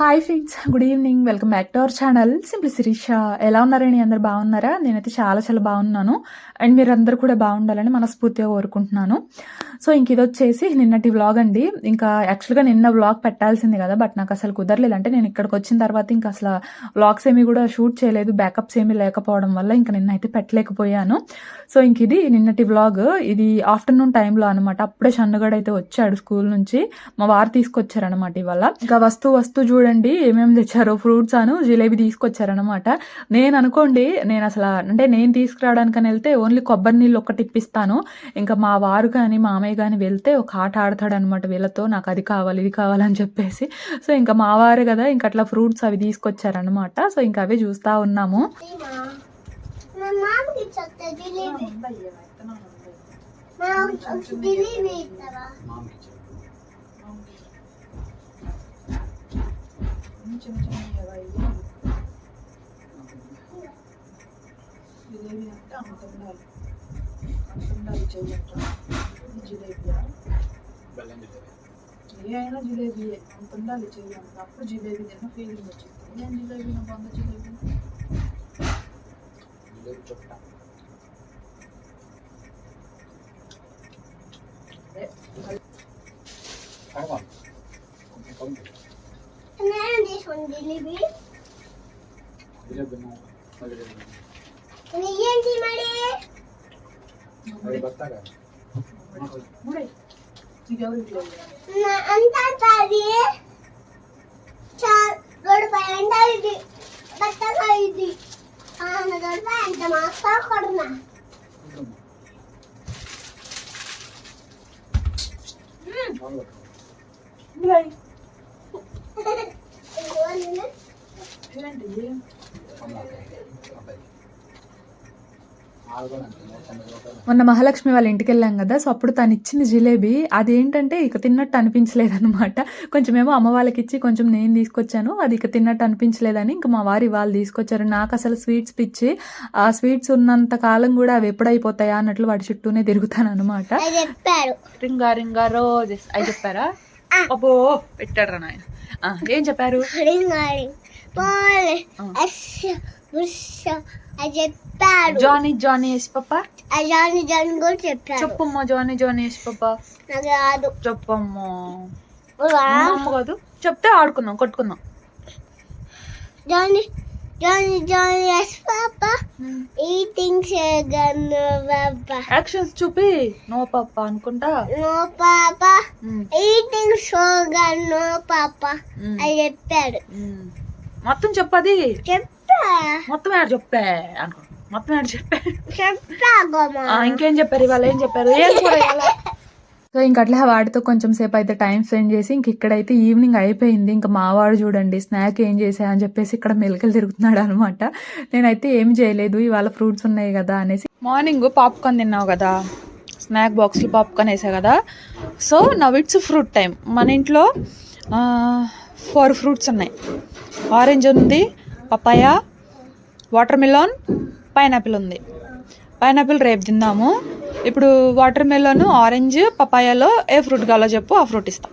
Hi friends good evening welcome back to our channel simply Sireesha ఎలా ఉన్నారని అందరు బాగున్నారా? నేనైతే చాలా చాలా బాగున్నాను. అండ్ మీరందరూ కూడా బాగుండాలని మనస్ఫూర్తిగా కోరుకుంటున్నాను. సో ఇంక ఇది వచ్చేసి నిన్నటి వ్లాగ్ అండి. ఇంకా యాక్చువల్గా నిన్న వ్లాగ్ పెట్టాల్సింది కదా బట్ నాకు అసలు కుదరలేదు. అంటే నేను ఇక్కడికి వచ్చిన తర్వాత ఇంకా అసలు వ్లాగ్స్ ఏమి కూడా షూట్ చేయలేదు బ్యాకప్స్ ఏమీ లేకపోవడం వల్ల ఇంకా నిన్న అయితే పెట్టలేకపోయాను. సో ఇంక ఇది నిన్నటి వ్లాగ్ ఇది ఆఫ్టర్నూన్ టైంలో అనమాట అప్పుడే షన్నుగడ్ అయితే వచ్చాడు స్కూల్ నుంచి. మా వారు తీసుకొచ్చారనమాట ఇవాళ. ఇంకా వస్తూ వస్తూ చూడండి ఏమేమి తెచ్చారో ఫ్రూట్స్ అను జిలేబీ తీసుకొచ్చారనమాట నేను అనుకోండి నేను అసలు అంటే నేను తీసుకురావడానికని వెళ్తే ఓన్లీ కొబ్బరి నీళ్ళు ఒక్కటి ఇప్పిస్తాను. ఇంకా మా వారు కానీ మామయ్య కానీ వెళ్తే ఒక ఆట ఆడతాడు అనమాట వీళ్ళతో నాకు అది కావాలి ఇది కావాలని చెప్పేసి. సో ఇంకా మా వారు కదా ఇంకా అట్లా ఫ్రూట్స్ అవి తీసుకొచ్చారనమాట సో ఇంకా అవే చూస్తూ ఉన్నాము. మా మామకి చెప్తా జిలేబీ. మా జిలేబీ ఇస్తావా జిలేబీ అంటే అంత ఉండాలి అంత ఉండాలి చెయ్యట జిలేబీ ఏ అయినా జిలేబీయే అంత ఉండాలి చెయ్యండి అప్పుడు జిలేబీ తిన్న ఫీలింగ్ వచ్చింది ఏం జిలేబీ నా బంద జిలేబీ నేను తీసుకోండి జిలేబీ ఇది ఏంటి మరి మూడే నీకు ఎవరు ఇట్లా నా అంతా అది చా గొడవ ఎంత ఇది బట్టగా ఇది ఆ నా గొడవ ఎంత మాస్తా కొడనా మూడే ఇదిగోండి. ఏంటి మొన్న మహాలక్ష్మి వాళ్ళ ఇంటికి వెళ్ళాం కదా సో అప్పుడు తను ఇచ్చిన జిలేబీ అదేంటంటే ఇక తిన్నట్టు అనిపించలేదు అనమాట కొంచెమేమో అమ్మ వాళ్ళకి ఇచ్చి కొంచెం నేను తీసుకొచ్చాను అది ఇక తిన్నట్టు అనిపించలేదని ఇంకా మా వారి వాళ్ళు తీసుకొచ్చారు. నాకు అసలు స్వీట్స్ పిచ్చి ఆ స్వీట్స్ ఉన్నంత కాలం కూడా అవి ఎప్పుడైపోతాయా అన్నట్లు వాటి చుట్టూనే తిరుగుతాను అనమాట అది చెప్పారు. రింగా రింగా రోజెస్ అవి చెప్పారా? అబ్బో పెట్టాడు నాయన. ఆ, ఏం చెప్పారు? చెప్పారు జానీ జానీ ఎస్ పప్ప అజాని జన్ కూడా చెప్పారు చెప్పమ్మా జానీ జానీ ఎస్ పప్ప నాకు రాదు చెప్పమ్మా కాదు. చెప్తే ఆడుకుందాం కొట్టుకుందాం. Johnny, Johnny, yes, Papa. Eating sugar, no, Papa. Actions చూపి. నో పప్ప అనుకుంటా. Eating sugar, no, Papa. ఉమ్, అది చెప్పాడు. ఉమ్. మొత్తం చెప్పది. చెప్పా. మొత్తం యాడ్ చెప్పే అనుకో మొత్తం ఇంకేం చెప్పారు? ఇవాళ ఏం చెప్పారు? ఏం? సో ఇంక అట్లా వాడితో కొంచెం సేపు అయితే టైం స్పెండ్ చేసి ఇంక ఇక్కడైతే ఈవినింగ్ అయిపోయింది. ఇంకా మావాడు చూడండి స్నాక్ ఏం చేసా అని చెప్పేసి ఇక్కడ మెలకలు తిరుగుతున్నాడు అనమాట. నేనైతే ఏం చేయలేదు ఇవాళ ఫ్రూట్స్ ఉన్నాయి కదా అనేసి. మార్నింగ్ పాప్కార్న్ తిన్నావు కదా? స్నాక్ బాక్స్లో పాప్కార్న్ వేసా కదా? So now it's fruit time మన ఇంట్లో ఫోర్ ఫ్రూట్స్ ఉన్నాయి. ఆరెంజ్ ఉంది పపాయ వాటర్ మిలాన్ పైనాపిల్ ఉంది. పైనాపిల్ రేపు తిందాము. ఇప్పుడు వాటర్ మెలోన్ ఆరెంజ్ పపాయాలో ఏ ఫ్రూట్ కావాలో చెప్పు ఆ ఫ్రూట్ ఇస్తాం.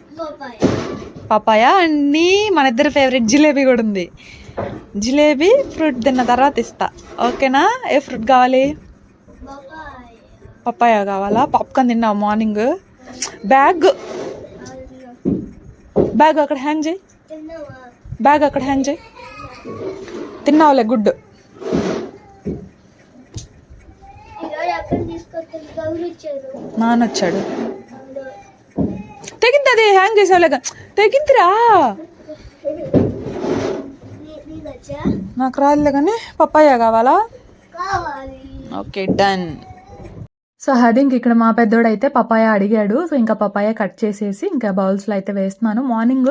పపాయ అన్నీ మన ఇద్దరు ఫేవరెట్ జిలేబీ కూడా ఉంది. జిలేబీ ఫ్రూట్ తిన్న తర్వాత ఇస్తా. ఓకేనా? ఏ ఫ్రూట్ కావాలి? బాబాయ్ పపాయ కావాలా? పాప్కార్న్ తిన్నావు మార్నింగ్? బ్యాగ్. బ్యాగ్ అక్కడ హ్యాంగ్ చేయి. బ్యాగ్ అక్కడ హ్యాంగ్ చేయి. తిన్నావులే గుడ్. నాన్న వచ్చాడు తెగింది అది హ్యాంగ్ చేసావులేగా తెగిందిరా. నీకు రాదులే కానీ పప్పాయ కావాలి? ఓకే డన్ సో అది ఇంక ఇక్కడ మా పెద్దోడు అయితే పపాయ అడిగాడు. సో ఇంకా పపాయ కట్ చేసేసి ఇంకా బౌల్స్లో అయితే వేస్తున్నాను. మార్నింగ్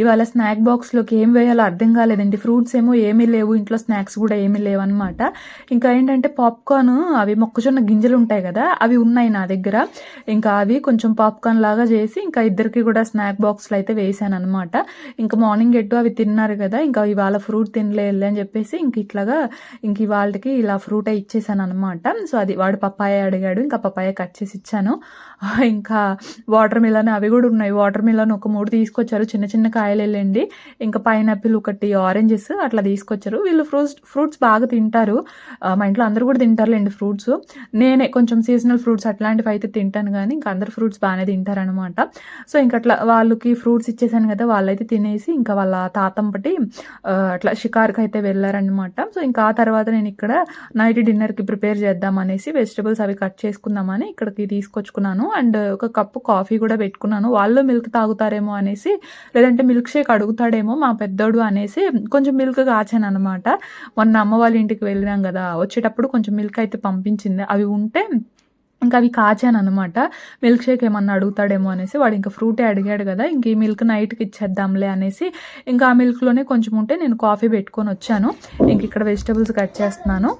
ఇవాళ స్నాక్ బాక్స్లోకి ఏం వేయాలో అర్థం కాలేదండి ఫ్రూట్స్ ఏమో ఏమీ లేవు. ఇంట్లో స్నాక్స్ కూడా ఏమీ లేవు అనమాట ఇంకా ఏంటంటే పాప్కార్న్ అవి మొక్కజొన్న గింజలు ఉంటాయి కదా అవి ఉన్నాయి నా దగ్గర. ఇంకా అవి కొంచెం పాప్కార్న్ లాగా చేసి ఇంకా ఇద్దరికి కూడా స్నాక్ బాక్స్లో అయితే వేసాను అనమాట ఇంకా మార్నింగ్ ఎటు అవి తిన్నారు కదా ఇంకా ఇవాళ ఫ్రూట్ తినలేదు అని చెప్పేసి ఇంక ఇట్లాగా ఇంక ఇవాళకి ఇలా ఫ్రూట్ ఇచ్చేసాను అనమాట సో అది వాడు పప్పాయ అడిగాడు. ఇంకా పపాయ కట్ చేసి ఇచ్చాను. ఇంకా వాటర్ మిలన్ అవి కూడా ఉన్నాయి. వాటర్ మిలన్ ఒక మూడు తీసుకొచ్చారు. చిన్న చిన్న కాయలు వెళ్ళండి. ఇంకా పైనాపిల్ ఒకటి ఆరెంజెస్ అట్లా తీసుకొచ్చారు. వీళ్ళు ఫ్రూట్స్ ఫ్రూట్స్ బాగా తింటారు. మా ఇంట్లో అందరూ కూడా తింటారులేండి ఫ్రూట్స్. నేనే కొంచెం సీజనల్ ఫ్రూట్స్ అట్లాంటివి అయితే తింటాను కానీ ఇంకా అందరు ఫ్రూట్స్ బాగానే తింటారనమాట సో ఇంకా అట్లా వాళ్ళకి ఫ్రూట్స్ ఇచ్చేసాను కదా వాళ్ళైతే తినేసి ఇంకా వాళ్ళ తాతంపటి అట్లా షికార్కి అయితే వెళ్ళారనమాట సో ఇంకా ఆ తర్వాత నేను ఇక్కడ నైట్ డిన్నర్కి ప్రిపేర్ చేద్దాం అనేసి వెజిటబుల్స్ అవి కట్ చేసి వేసుకుందామని ఇక్కడికి తీసుకొచ్చుకున్నాను. అండ్ ఒక కప్పు కాఫీ కూడా పెట్టుకున్నాను. వాళ్ళు మిల్క్ తాగుతారేమో అనేసి లేదంటే మిల్క్ షేక్ అడుగుతాడేమో మా పెద్దోడు అనేసి కొంచెం మిల్క్ కాచాను అనమాట మొన్న అమ్మ వాళ్ళ ఇంటికి వెళ్ళినాం కదా వచ్చేటప్పుడు కొంచెం మిల్క్ అయితే పంపించింది. అవి ఉంటే ఇంకా అవి కాచాను అనమాట మిల్క్ షేక్ ఏమన్నా అడుగుతాడేమో అనేసి వాడు ఇంకా ఫ్రూటే అడిగాడు కదా ఇంక ఈ మిల్క్ నైట్కి ఇచ్చేద్దాంలే అనేసి ఇంకా ఆ మిల్క్లోనే కొంచెం ఉంటే నేను కాఫీ పెట్టుకొని వచ్చాను. ఇంక ఇక్కడ వెజిటబుల్స్ కట్ చేస్తున్నాను.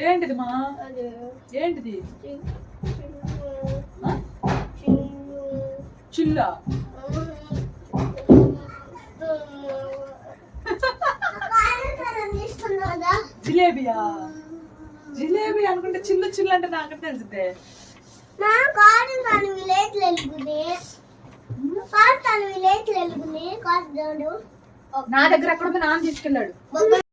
ఏంటిది మా? ఏంటిది? చిల్లా. జిలేబియా? జిలేబీ అనుకుంటే చిల్లు చిల్లు అంటే నాకు తెలిసిందే నా దగ్గర అక్కడ నాన్న తీసుకెళ్ళాడు.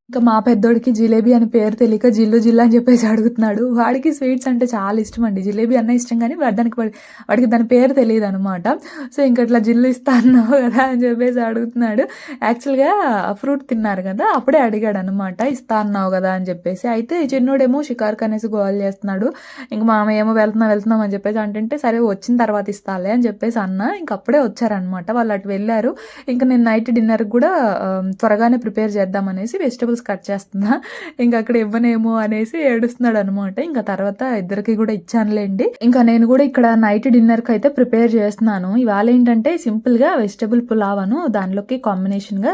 ఇంకా మా పెద్దోడికి జిలేబీ అని పేరు తెలియక జిల్లు జిల్లు అని చెప్పేసి అడుగుతున్నాడు. వాడికి స్వీట్స్ అంటే చాలా ఇష్టం అండి. జిలేబీ అన్న ఇష్టం కానీ దానికి వాడికి దాని పేరు తెలియదు అనమాట సో ఇంకా ఇట్లా జిల్లు ఇస్తా అన్నావు కదా అని చెప్పేసి అడుగుతున్నాడు. యాక్చువల్గా ఫ్రూట్ తిన్నారు కదా అప్పుడే అడిగాడు అనమాట ఇస్తా అన్నావు కదా అని చెప్పేసి. అయితే చిన్నోడేమో షికార్కి అనేసి గోల్ చేస్తున్నాడు. ఇంక మామ ఏమో వెళ్తున్నాం వెళ్తున్నాం అని చెప్పేసి అంటే సరే వచ్చిన తర్వాత ఇస్తాలే అని చెప్పేసి అన్న. ఇంక అప్పుడే వచ్చారనమాట వాళ్ళు అటు వెళ్ళారు. ఇంకా నేను నైట్ డిన్నర్ కూడా త్వరగానే ప్రిపేర్ చేద్దామనేసి వెజిటబుల్స్ వెజిటబుల్స్ కట్ చేస్తున్నా. ఇంకా అక్కడ ఇవ్వనేమో అనేసి ఏడుస్తున్నాడు అనమాట ఇంకా తర్వాత ఇద్దరికి కూడా ఇచ్చానులేండి. ఇంకా నేను కూడా ఇక్కడ నైట్ డిన్నర్కి అయితే ప్రిపేర్ చేస్తున్నాను. ఇవాళ ఏంటంటే సింపుల్గా వెజిటబుల్ అను దానిలోకి కాంబినేషన్గా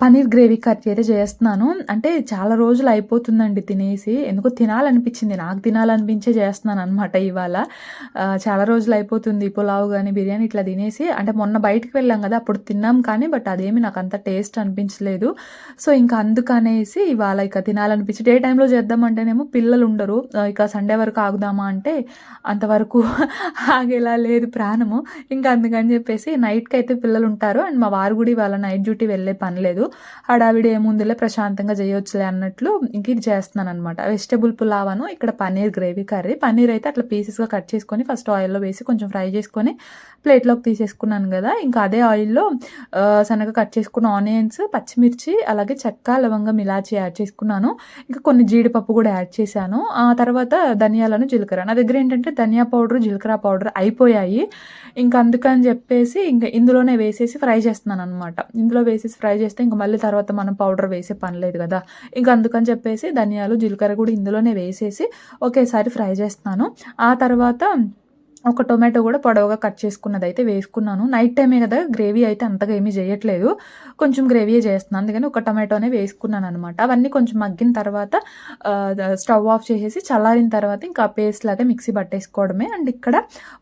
పన్నీర్ గ్రేవీ కర్రీ అయితే చేస్తున్నాను. అంటే చాలా రోజులు అయిపోతుందండి తినేసి. ఎందుకో తినాలనిపించింది. నాకు తినాలనిపించే చేస్తున్నాను అనమాట ఇవాళ చాలా రోజులు అయిపోతుంది పులావ్ కానీ బిర్యానీ ఇట్లా తినేసి. అంటే మొన్న బయటకు వెళ్ళాం కదా అప్పుడు తిన్నాం కానీ బట్ అదేమి నాకు అంత టేస్ట్ అనిపించలేదు. సో ఇంకా అందుకని అనేసి ఇవాళ ఇక తినాలనిపించి డే టైంలో చేద్దామంటేనేమో పిల్లలు ఉండరు ఇక సండే వరకు ఆగుదామా అంటే అంతవరకు ఆగేలా లేదు ప్రాణము. ఇంకా అందుకని చెప్పేసి నైట్కి అయితే పిల్లలు ఉంటారు అండ్ మా వారు కూడా ఇవాళ నైట్ డ్యూటీ వెళ్ళే పని లేదు. హడావిడి ఏముందిలే ప్రశాంతంగా చేయొచ్చులే అన్నట్లు ఇంక ఇది చేస్తున్నాను అనమాట వెజిటబుల్ పులావను ఇక్కడ పన్నీర్ గ్రేవీ కర్రీ. పన్నీర్ అయితే అట్లా పీసెస్గా కట్ చేసుకొని ఫస్ట్ ఆయిల్లో వేసి కొంచెం ఫ్రై చేసుకొని ప్లేట్లోకి తీసేసుకున్నాను కదా. ఇంకా అదే ఆయిల్లో సన్నగా కట్ చేసుకున్న ఆనియన్స్ పచ్చిమిర్చి అలాగే చెక్క లవంగం ఇలాచి యాడ్ చేసుకున్నాను. ఇంకా కొన్ని జీడిపప్పు కూడా యాడ్ చేశాను. ఆ తర్వాత ధనియాలను జీలకర్ర. నా దగ్గర ఏంటంటే ధనియా పౌడర్ జీలకర్ర పౌడర్ అయిపోయాయి. ఇంకా అందుకని చెప్పేసి ఇంకా ఇందులోనే వేసేసి ఫ్రై చేస్తున్నాను అనమాట ఇందులో వేసేసి ఫ్రై చేస్తే ఇంకా మళ్ళీ తర్వాత మనం పౌడర్ వేసే పని లేదు కదా. ఇంకా అందుకని చెప్పేసి ధనియాలు జీలకర్ర కూడా ఇందులోనే వేసేసి ఒకేసారి ఫ్రై చేస్తున్నాను. ఆ తర్వాత ఒక టొమాటో కూడా పొడవుగా కట్ చేసుకున్నది అయితే వేసుకున్నాను. నైట్ టైమే కదా గ్రేవీ అయితే అంతగా ఏమీ చేయట్లేదు. కొంచెం గ్రేవీ చేస్తున్నాను. అందుకని ఒక టొమాటోనే వేసుకున్నాను అనమాట అవన్నీ కొంచెం మగ్గిన తర్వాత స్టవ్ ఆఫ్ చేసేసి చల్లారిన తర్వాత ఇంకా పేస్ట్ లాగా మిక్సీ పట్టేసుకోవడమే. అండ్ ఇక్కడ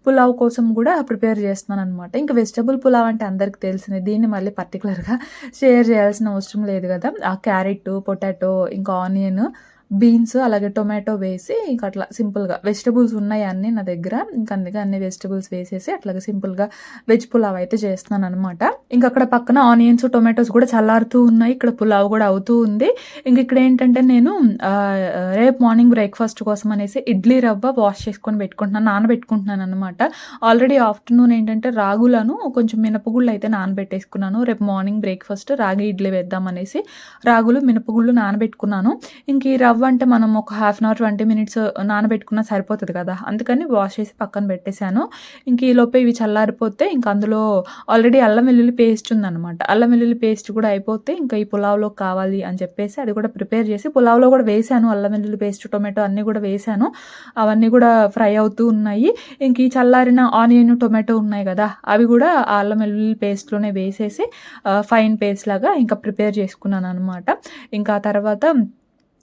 పులావ్ కోసం కూడా ప్రిపేర్ చేస్తున్నాను అనమాట ఇంకా వెజిటబుల్ పులావ్ అంటే అందరికి తెలిసింది. దీన్ని మళ్ళీ పర్టికులర్గా షేర్ చేయాల్సిన అవసరం లేదు కదా. ఆ క్యారెట్ పొటాటో ఇంకా ఆనియన్ బీన్స్ అలాగే టొమాటో వేసి ఇంకా అట్లా సింపుల్గా వెజిటబుల్స్ ఉన్నాయి అన్నీ నా దగ్గర. ఇంకా అందుకే అన్ని వెజిటబుల్స్ వేసేసి అట్లాగే సింపుల్గా వెజ్ పులావ్ అయితే చేస్తున్నాను అనమాట ఇంకా అక్కడ పక్కన ఆనియన్స్ టొమాటోస్ కూడా చల్లారుతూ ఉన్నాయి. ఇక్కడ పులావ్ కూడా అవుతూ ఉంది. ఇంక ఇక్కడ ఏంటంటే నేను రేపు మార్నింగ్ బ్రేక్ఫాస్ట్ కోసం అనేసి ఇడ్లీ రవ్వ వాష్ చేసుకొని పెట్టుకుంటున్నాను నానబెట్టుకుంటున్నాను అనమాట ఆల్రెడీ ఆఫ్టర్నూన్ ఏంటంటే రాగులను కొంచెం మినపగుళ్ళు అయితే నానబెట్టేసుకున్నాను. రేపు మార్నింగ్ బ్రేక్ఫాస్ట్ రాగి ఇడ్లీ వేద్దాం అనేసి రాగులు మినపగుళ్ళు నానబెట్టుకున్నాను. ఇంక ఈ రవ్వ అంటే మనం ఒక half an hour twenty minutes నానబెట్టుకున్నా సరిపోతుంది కదా. అందుకని వాష్ చేసి పక్కన పెట్టేశాను. ఇంక ఈ లోపే ఇవి చల్లారిపోతే ఇంకా అందులో ఆల్రెడీ అల్లం వెల్లుల్లి పేస్ట్ ఉందన్నమాట. అల్లం వెల్లుల్లి పేస్ట్ కూడా అయిపోతే ఇంకా ఈ పులావ్లో కావాలి అని చెప్పేసి అది కూడా ప్రిపేర్ చేసి పులావ్లో కూడా వేసాను. అల్లం వెల్లుల్లి పేస్ట్ టొమాటో అన్నీ కూడా వేసాను. అవన్నీ కూడా ఫ్రై అవుతూ ఉన్నాయి. ఇంక ఈ చల్లారిన ఆనియన్ టొమాటో ఉన్నాయి కదా అవి కూడా ఆ అల్లం వెల్లుల్లి పేస్ట్లోనే వేసేసి ఫైన్ పేస్ట్ లాగా ఇంకా ప్రిపేర్ చేసుకున్నాను అనమాట ఇంకా తర్వాత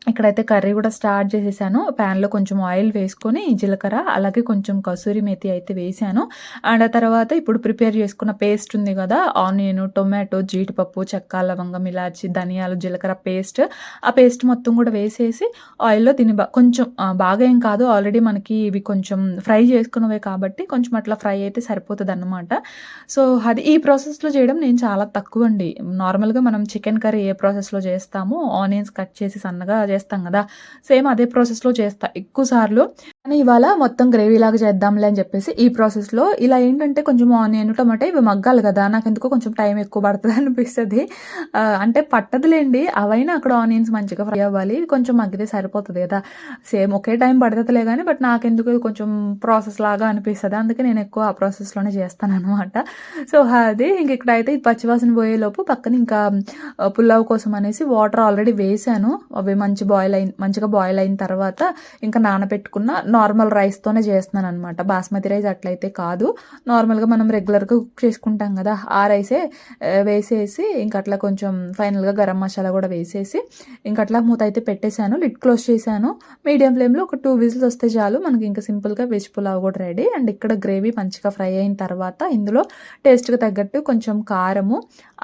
ఇక్కడైతే కర్రీ కూడా స్టార్ట్ చేసేసాను. ప్యాన్లో కొంచెం ఆయిల్ వేసుకొని జీలకర్ర అలాగే కొంచెం కసూరి మేతి అయితే వేసాను. అండ్ ఆ తర్వాత ఇప్పుడు ప్రిపేర్ చేసుకున్న పేస్ట్ ఉంది కదా ఆనియన్ టొమాటో జీడిపప్పు చెక్క లవంగం ఇలాచి ధనియాలు జీలకర్ర పేస్ట్. ఆ పేస్ట్ మొత్తం కూడా వేసేసి ఆయిల్లో దీన్ని కొంచెం బాగా ఏం కాదు ఆల్రెడీ మనకి ఇవి కొంచెం ఫ్రై చేసుకున్నవే కాబట్టి కొంచెం అట్లా ఫ్రై అయితే సరిపోతుంది అనమాట సో అది ఈ ప్రాసెస్లో చేయడం నేను చాలా తక్కువ అండి నార్మల్గా మనం చికెన్ కర్రీ ఏ ప్రాసెస్లో చేస్తామో ఆనియన్స్ కట్ చేసి సన్నగా చేస్తాం కదా. సేమ్ అదే ప్రాసెస్లో చేస్తా. ఎక్కువ సార్లు కానీ ఇవాళ మొత్తం గ్రేవీ లాగా చేద్దాంలే అని చెప్పేసి ఈ ప్రాసెస్లో ఇలా ఏంటంటే కొంచెం ఆనియన్ టమాటా ఇవి మగ్గాలి కదా. నాకు ఎందుకో కొంచెం టైం ఎక్కువ పడుతుంది అనిపిస్తుంది. అంటే పట్టదులేండి. అవైనా అక్కడ ఆనియన్స్ మంచిగా ఫ్రై అవ్వాలి. కొంచెం మగ్గితే సరిపోతుంది కదా. సేమ్ ఒకే టైం పడుతుందిలే కానీ బట్ నాకెందుకు కొంచెం ప్రాసెస్ లాగా అనిపిస్తుంది. అందుకే నేను ఎక్కువ ఆ ప్రాసెస్లోనే చేస్తాను అనమాట సో అది ఇంక ఇక్కడైతే ఈ పచ్చివాసన పోయేలోపు పక్కన ఇంకా పులావ్ కోసం అనేసి వాటర్ ఆల్రెడీ వేసాను. అవి మంచి బాయిల్ అయిన మంచిగా బాయిల్ అయిన తర్వాత ఇంకా నానబెట్టుకున్న నార్మల్ రైస్తోనే చేస్తున్నాను అనమాట బాస్మతి రైస్ అట్లయితే కాదు. నార్మల్గా మనం రెగ్యులర్గా కుక్ చేసుకుంటాం కదా. ఆ రైసే వేసేసి ఇంకా అట్లా కొంచెం ఫైనల్గా గరం మసాలా కూడా వేసేసి ఇంకా అట్లా మూత అయితే పెట్టేశాను. లిడ్ క్లోజ్ చేశాను. మీడియం ఫ్లేమ్లో ఒక టూ విజిల్స్ వస్తే చాలు. మనకి ఇంకా సింపుల్గా వెజ్ పులావ్ కూడా రెడీ అండ్ ఇక్కడ గ్రేవీ మంచిగా ఫ్రై అయిన తర్వాత ఇందులో టేస్ట్కి తగ్గట్టు కొంచెం కారము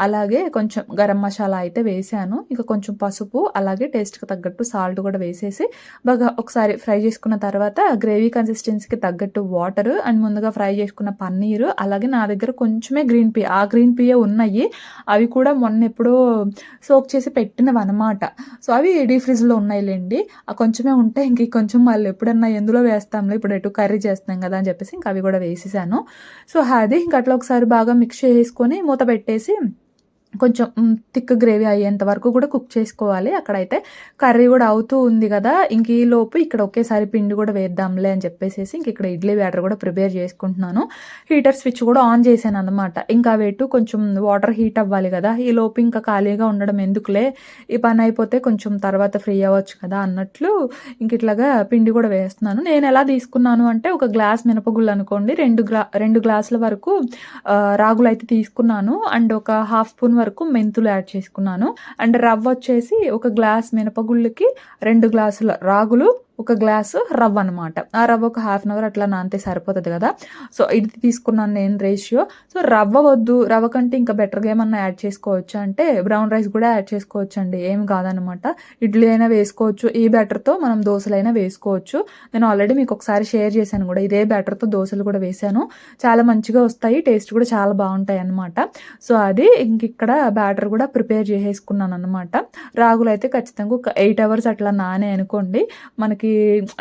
అలాగే కొంచెం గరం మసాలా అయితే వేసాను ఇంకా కొంచెం పసుపు అలాగే టేస్ట్కి తగ్గట్టు సాల్ట్ కూడా వేసేసి బాగా ఒకసారి ఫ్రై చేసుకున్న తర్వాత గ్రేవీ కన్సిస్టెన్సీకి తగ్గట్టు వాటర్ అండ్ ముందుగా ఫ్రై చేసుకున్న పన్నీరు అలాగే నా దగ్గర కొంచెమే గ్రీన్ పీ. ఆ గ్రీన్ పీయే ఉన్నాయి. అవి కూడా మొన్న ఎప్పుడో సోక్ చేసి పెట్టినవి అనమాట సో అవి డీ ఫ్రిడ్జ్లో ఉన్నాయిలేండి. ఆ కొంచెమే ఉంటే ఇంక కొంచెం మళ్ళీ ఎప్పుడన్నా ఎందులో వేస్తాంలో ఇప్పుడు ఎటు కర్రీ చేస్తున్నాం కదా అని చెప్పేసి ఇంక అవి కూడా వేసేసాను. సో అది ఇంక అట్లా ఒకసారి బాగా మిక్స్ చేసుకొని మూత పెట్టేసి కొంచెం థిక్ గ్రేవీ అయ్యేంత వరకు కూడా కుక్ చేసుకోవాలి. అక్కడైతే కర్రీ కూడా అవుతూ ఉంది కదా ఇంక ఈ లోపు ఇక్కడ ఒకేసారి పిండి కూడా వేద్దాంలే అని చెప్పేసి ఇంక ఇక్కడ ఇడ్లీ బ్యాటర్ కూడా ప్రిపేర్ చేసుకుంటున్నాను. హీటర్ స్విచ్ కూడా ఆన్ చేశాను అనమాట ఇంకా వెటు కొంచెం వాటర్ హీట్ అవ్వాలి కదా ఈ లోపు ఇంకా ఖాళీగా ఉండడం ఎందుకులే? ఈ పని అయిపోతే కొంచెం తర్వాత ఫ్రీ అవ్వచ్చు కదా అన్నట్లు ఇంక ఇట్లాగా పిండి కూడా వేస్తున్నాను. నేను ఎలా తీసుకున్నాను అంటే ఒక గ్లాస్ మినపగుళ్ళు అనుకోండి రెండు గ్లా రెండు గ్లాసుల వరకు రాగులు అయితే తీసుకున్నాను. అండ్ ఒక హాఫ్ స్పూన్ వరకు మెంతులు యాడ్ చేసుకున్నాను. అండ్ రవ్వ వచ్చేసి ఒక గ్లాస్ మినపగుళ్ళకి రెండు గ్లాసుల రాగులు ఒక గ్లాసు రవ్వ అనమాట ఆ రవ్వ ఒక హాఫ్ అన్ అవర్ అట్లా నానితే సరిపోతుంది కదా. సో ఇది తీసుకున్నాను నేను రేషియో. సో రవ్వ వద్దు. రవ్వ కంటే ఇంకా బెటర్గా ఏమన్నా యాడ్ చేసుకోవచ్చు అంటే బ్రౌన్ రైస్ కూడా యాడ్ చేసుకోవచ్చు అండి ఏం కాదనమాట ఇడ్లీ అయినా వేసుకోవచ్చు. ఈ బ్యాటర్తో మనం దోశలైనా వేసుకోవచ్చు. నేను ఆల్రెడీ మీకు ఒకసారి షేర్ చేశాను కూడా. ఇదే బ్యాటర్తో దోశలు కూడా వేశాను. చాలా మంచిగా వస్తాయి. టేస్ట్ కూడా చాలా బాగుంటాయి అన్నమాట. సో అది ఇంక ఇక్కడ బ్యాటర్ కూడా ప్రిపేర్ చేసేసుకున్నాను అనమాట రాగులు అయితే ఖచ్చితంగా ఒక ఎయిట్ అవర్స్ అట్లా నానే అనుకోండి. మనకి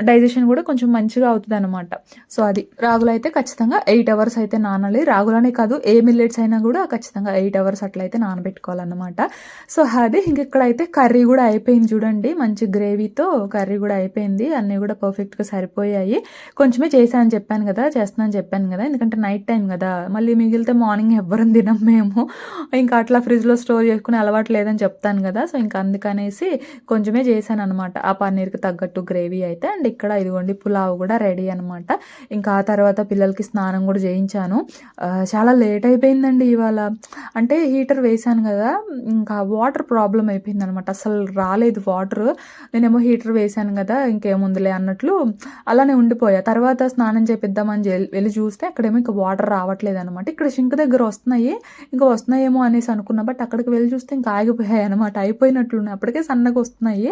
డైజెషన్ కూడా కొంచెం మంచిగా అవుతుంది అనమాట సో అది రాగులు అయితే ఖచ్చితంగా ఎయిట్ అవర్స్ అయితే నానాలి. రాగులనే కాదు ఏ మిల్లెట్స్ అయినా కూడా ఖచ్చితంగా ఎయిట్ అవర్స్ అట్లా అయితే నానబెట్టుకోవాలన్నమాట. సో అది ఇంక ఇక్కడైతే కర్రీ కూడా అయిపోయింది చూడండి. మంచి గ్రేవీతో కర్రీ కూడా అయిపోయింది. అన్నీ కూడా పర్ఫెక్ట్గా సరిపోయాయి. కొంచెమే చేశాను చెప్పాను కదా చేస్తున్నాను చెప్పాను కదా. ఎందుకంటే నైట్ టైం కదా. మళ్ళీ మిగిలితే మార్నింగ్ ఎవ్వరం తినం మేము. ఇంకా అట్లా ఫ్రిడ్జ్లో స్టోర్ చేసుకునే అలవాటు లేదని చెప్తాను కదా. సో ఇంకా అందుకనేసి కొంచెమే చేశాను అనమాట ఆ పన్నీర్కి తగ్గట్టు గ్రేవీ అయితే. అండ్ ఇక్కడ ఇదిగోండి పులావ్ కూడా రెడీ అనమాట ఇంకా ఆ తర్వాత పిల్లలకి స్నానం కూడా చేయించాను. చాలా లేట్ అయిపోయిందండి ఇవాళ. అంటే హీటర్ వేశాను కదా ఇంకా వాటర్ ప్రాబ్లం అయిపోయింది అనమాట అసలు రాలేదు వాటర్. నేనేమో హీటర్ వేశాను కదా ఇంకేముందిలే అన్నట్లు అలానే ఉండిపోయా. తర్వాత స్నానం చేపిద్దామని వెళ్ళి చూస్తే అక్కడేమో ఇంకా వాటర్ రావట్లేదు అనమాట ఇక్కడ సింక్ దగ్గర వస్తున్నాయి. ఇంకా వస్తున్నాయేమో అనేసి అనుకున్నా. బట్ అక్కడికి వెళ్ళి చూస్తే ఇంకా ఆగిపోయాయి అనమాట అయిపోయినట్లున్నాయి. అప్పటికే సన్నగా వస్తున్నాయి.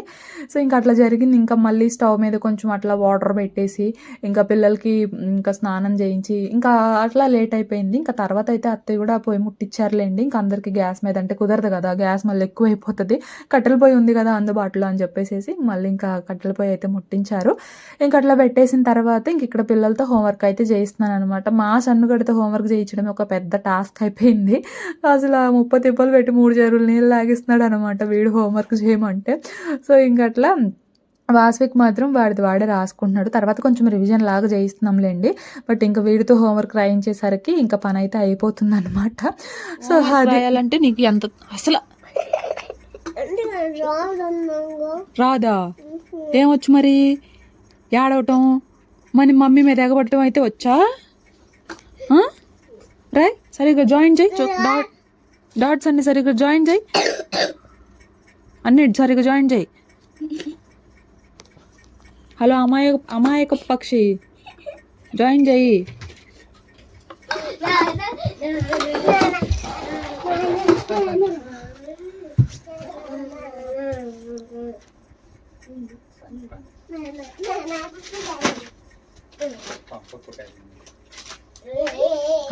సో ఇంకా అట్లా జరిగింది. ఇంకా మళ్ళీ స్టవ్ మీద కొంచెం అట్లా వాటర్ పెట్టేసి ఇంకా పిల్లలకి ఇంకా స్నానం చేయించి ఇంకా అట్లా లేట్ అయిపోయింది. ఇంకా తర్వాత అయితే అత్తయ్య కూడా పొయ్యి ముట్టించారులేండి ఇంకా అందరికీ గ్యాస్ మీద అంటే కుదరదు కదా గ్యాస్ మళ్ళీ ఎక్కువ అయిపోతుంది కట్టెల పొయ్యి ఉంది కదా అందుబాటులో అని చెప్పేసి మళ్ళీ ఇంకా కట్టెల పొయ్యి అయితే ముట్టించారు. ఇంకా అట్లా పెట్టేసిన తర్వాత ఇంక ఇక్కడ పిల్లలతో హోంవర్క్ అయితే చేయిస్తున్నాను అనమాట మా సన్నుగడితో హోంవర్క్ చేయించడం ఒక పెద్ద టాస్క్ అయిపోయింది. అసలు ఆ ముప్ప తిప్పలు పెట్టి మూడు చెరువులు నీళ్ళు లాగిస్తున్నాడు అనమాట వీడు హోంవర్క్ చేయమంటే. సో ఇంక అట్లా వాస్విక్ మాత్రం వాడిది వాడే రాసుకుంటున్నాడు. తర్వాత కొంచెం రివిజన్ లాగా చేయిస్తున్నాంలేండి. బట్ ఇంకా వీడితో హోంవర్క్ రాయించేసరికి ఇంకా పని అయితే అయిపోతుంది అనమాట సో అది రాయాలంటే నీకు ఎంత అసలు రాదా ఏమొచ్చు మరి? ఏడవటం? మరి మమ్మీ మీద ఎగబట్టడం అయితే వచ్చా? రాయ్ సరిగ్గా జాయిన్ చేయి. చూ- డాట్ డాట్స్ అన్ని సరిగ్గా జాయిన్ చేయి. అన్ని సరిగ్గా జాయిన్ చేయి. హలో అమాయక అమాయక పక్షి జాయిన్ చెయ్యి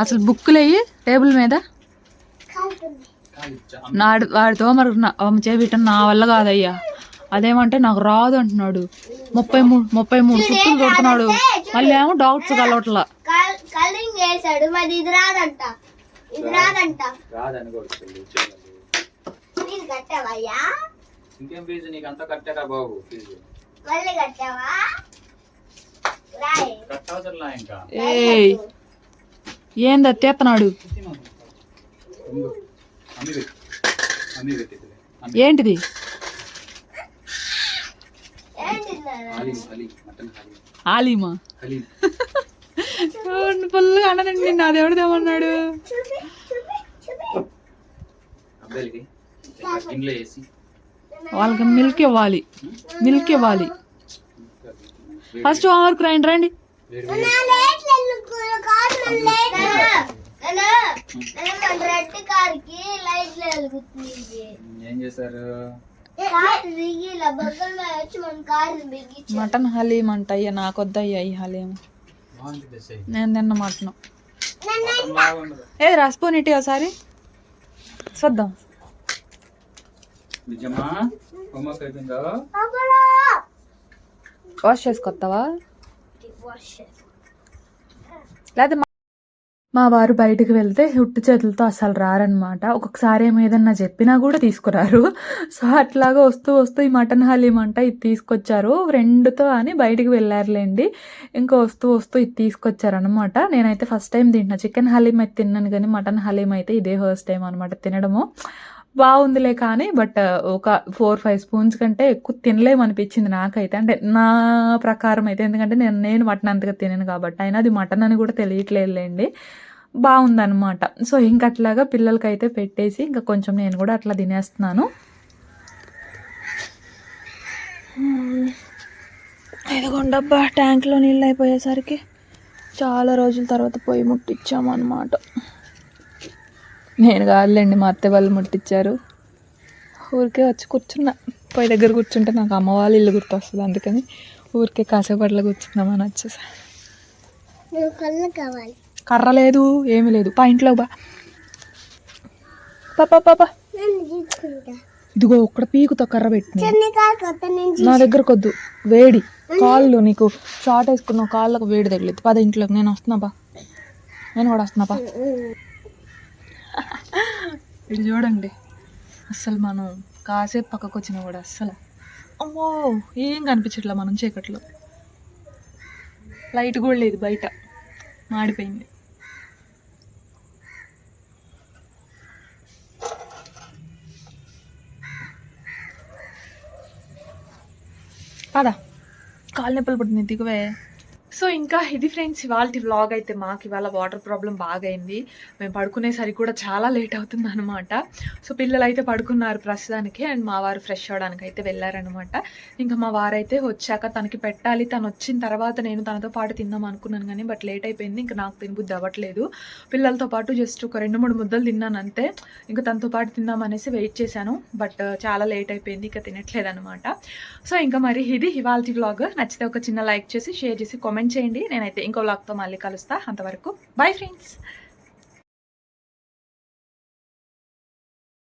అసలు బుక్కులు అయ్యి టేబుల్ మీద? నాడు వాడితో మరి చేపిట్టం నా వల్ల కాదయ్యా. అదేమంటే నాకు రాదు అంటున్నాడు. ముప్పై మూడు ముప్పై మూడు సుట్టులు కొడుతున్నాడు. మళ్ళీ ఏమో డాక్టర్స్ కలవట్లా. కలరింగ్ చేశాడు. మరి ఇది రాదంట. ఇది రాదంట. రాదని కొడుతుంది చూడాలి ఫీజు కట్టావయ్యా ఇంకేం ఫీజు? నీకు అంతా కట్టారా బాబు ఫీజు? మళ్ళీ కట్టావా? రాయ్. కట్టవసరలా ఇంకా. ఏయ్. ఏంది తీస్తున్నాడు అమ్మి ఏంటిది ఏంటి నాన్న? హలీం హలీం మటన్ హలీం ఆలీమా? ఫుల్గా అన్నానండి అబ్బాయిలకి గిన్నెలో వేసి వాళ్ళకి మిల్క్ ఇవ్వాలి. మిల్క్ ఇవ్వాలి. ఫస్ట్ హోంవర్క్ రాయండి రండి నా ఏం చేశారు? మటన్ హలీం అంట అయ్యా నాకొద్దయ్యా ఈ హలీం. నేను తిన్న మటన్. ఏది రసపోని ఇటు ఒకసారి చూద్దాం వాష్ చేసుకొస్తావా లేదా మా వారు బయటకు వెళ్తే హుట్టు చేతులతో అసలు రారనమాట ఒక్కొక్కసారి ఏమో ఏదన్నా చెప్పినా కూడా తీసుకురారు. సో అట్లాగా వస్తూ వస్తూ ఈ మటన్ హలీం అంట ఇది తీసుకొచ్చారు. రెండుతో అని బయటికి వెళ్ళారులేండి ఇంకా వస్తూ వస్తూ ఇది తీసుకొచ్చారనమాట నేనైతే ఫస్ట్ టైం తింటున్నా. చికెన్ హలీం అయితే తిన్నాను కానీ మటన్ హలీం అయితే ఇదే ఫస్ట్ టైం అనమాట తినడము. బాగుందిలే కానీ బట్ ఒక ఫోర్ ఫైవ్ స్పూన్స్ కంటే ఎక్కువ తినలేము అనిపించింది నాకైతే. అంటే నా ప్రకారం అయితే ఎందుకంటే నేను నేను మటన్ అంతగా తినను కాబట్టి అయినా అది మటన్ అని కూడా తెలియట్లేదులేండి. బాగుందన్నమాట. సో ఇంక అట్లాగా పిల్లలకైతే పెట్టేసి ఇంకా కొంచెం నేను కూడా అట్లా తినేస్తున్నాను. ఇదిగోండబ్బా ట్యాంక్లో నీళ్ళు అయిపోయేసరికి చాలా రోజుల తర్వాత పొయ్యి ముట్టించాము అనమాట నేను కాదులేండి మా అత్త వాళ్ళు ముట్టించారు ఊరికే వచ్చి కూర్చున్నా. పొయ్యి దగ్గర కూర్చుంటే నాకు అమ్మ వాళ్ళ ఇల్లు గుర్తొస్తుంది అందుకని ఊరికే కాసేపు అట్లా కూర్చుందామని వచ్చేసా. కావాలి కర్ర లేదు ఏమీ లేదు. పా ఇంట్లో బా పాపా పాపా ఇదిగో ఒక్కడ పీకుతో కర్ర పెట్టి నా దగ్గర కొద్దు వేడి. కాళ్ళు నీకు షార్ట్ వేసుకున్న కాళ్ళకు వేడి తగిలేదు పద ఇంట్లోకి. నేను వస్తున్నాపా నేను కూడా వస్తున్నాపా ఇది చూడండి. అస్సలు మనం కాసేపు పక్కకు వచ్చినా కూడా అస్సలు. అమ్మో ఏం కనిపించట్లే మనం చీకట్లో? లైట్ కూడా లేదు బయట. మాడిపోయింది. పద. కాలు నొప్పులు పుట్టింది దిగువే. సో ఇంకా ఇది ఫ్రెండ్స్ ఇవాళ వ్లాగ్ అయితే మాకు ఇవాళ వాటర్ ప్రాబ్లం బాగా అయింది మేము పడుకునేసరికి కూడా చాలా లేట్ అవుతుంది అనమాట సో పిల్లలు అయితే పడుకున్నారు ప్రస్తుతానికి అండ్ మా వారు ఫ్రెష్ అవ్వడానికి అయితే వెళ్ళారనమాట ఇంకా మా వారైతే వచ్చాక తనకి పెట్టాలి. తను వచ్చిన తర్వాత నేను తనతో పాటు తిందాం అనుకున్నాను కానీ బట్ లేట్ అయిపోయింది. ఇంకా నాకు తినబుద్ధి అవ్వట్లేదు. పిల్లలతో పాటు జస్ట్ ఒక రెండు మూడు ముద్దలు తిన్నాను అంతే. ఇంకా తనతో పాటు తిందాం అనేసి వెయిట్ చేశాను. బట్ చాలా లేట్ అయిపోయింది. ఇంకా తినట్లేదు అనమాట సో ఇంకా మరి ఇది ఇవాళ వ్లాగ్ నచ్చితే ఒక చిన్న లైక్ చేసి షేర్ చేసి కామెంట్ చేయండి. నేనైతే ఇంకో బ్లాగ్తో మళ్ళీ కలుస్తా. అంతవరకు బాయ్ ఫ్రెండ్స్.